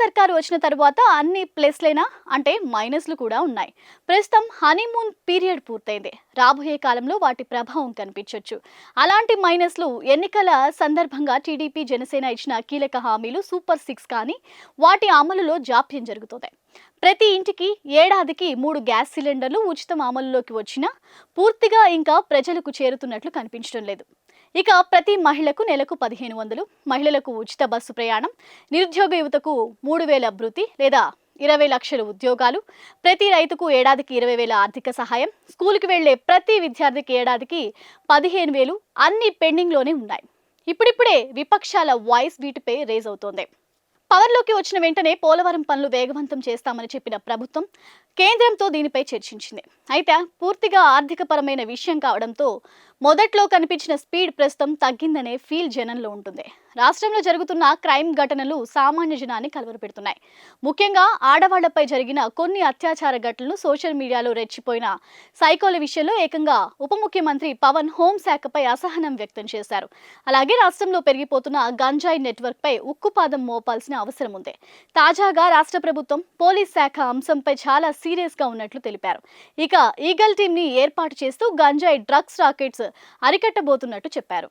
సర్కారు వచ్చిన తర్వాత అన్ని ప్లస్లైనా అంటే మైనస్లు కూడా ఉన్నాయి. ప్రస్తుతం హనీమూన్ పీరియడ్ పూర్తయింది. రాబోయే కాలంలో వాటి ప్రభావం కనిపించవచ్చు అలాంటి మైనస్లు ఎన్నికల సందర్భంగా టీడీపీ జనసేన ఇచ్చిన కీలక హామీలు సూపర్ సిక్స్ కానీ వాటి అమలులో జాప్యం జరుగుతుంది. ప్రతి ఇంటికి ఏడాదికి మూడు గ్యాస్ సిలిండర్లు ఉచితం అమలులోకి వచ్చినా పూర్తిగా ఇంకా ప్రజలకు చేరుతున్నట్లు కనిపించడం లేదు. ఇక ప్రతి మహిళకు నెలకు పదిహేను వందలు మహిళలకు ఉచిత బస్సు ప్రయాణం నిరుద్యోగ యువతకు మూడు వేల భృతి లేదా ఇరవై లక్షల ఉద్యోగాలు ప్రతి రైతుకు ఏడాదికి ఇరవై వేల ఆర్థిక సహాయం స్కూల్కి వెళ్ళే ప్రతి విద్యార్థికి ఏడాదికి పదిహేను వేలు అన్ని పెండింగ్లోనే ఉన్నాయి. ఇప్పుడిప్పుడే విపక్షాల వాయిస్ వీటిపై రేజ్ అవుతోంది. పవర్లోకి వచ్చిన వెంటనే పోలవరం పనులు వేగవంతం చేస్తామని చెప్పిన ప్రభుత్వం కేంద్రంతో దీనిపై చర్చించింది. అయితే పూర్తిగా ఆర్థికపరమైన విషయం కావడంతో మొదట్లో కనిపించిన స్పీడ్ ప్రస్తుతం తగ్గిందనే ఫీల్ జనంలో ఉంటుంది. రాష్ట్రంలో జరుగుతున్న క్రైమ్ ఘటనలు సామాన్య జనాన్ని కలవరపెడుతున్నాయి. ముఖ్యంగా ఆడవాళ్ళపై జరిగిన కొన్ని అత్యాచార ఘటనలు సోషల్ మీడియాలో రెచ్చిపోయిన సైకోల విషయంలో ఏకంగా ఉప ముఖ్యమంత్రి పవన్ హోంశాఖపై అసహనం వ్యక్తం చేశారు. అలాగే రాష్ట్రంలో పెరిగిపోతున్న గంజాయి నెట్వర్క్పై ఉక్కుపాదం మోపాల్సిన అవసరం ఉంది. తాజాగా రాష్ట్ర ప్రభుత్వం పోలీస్ శాఖ అంశంపై చాలా సీరియస్గా ఉన్నట్లు తెలిపారు. ఇక ఈగల్ టీంని ఏర్పాటు చేస్తూ గంజాయి డ్రగ్స్ రాకెట్స్ అరికట్టబోతున్నట్టు చెప్పారు.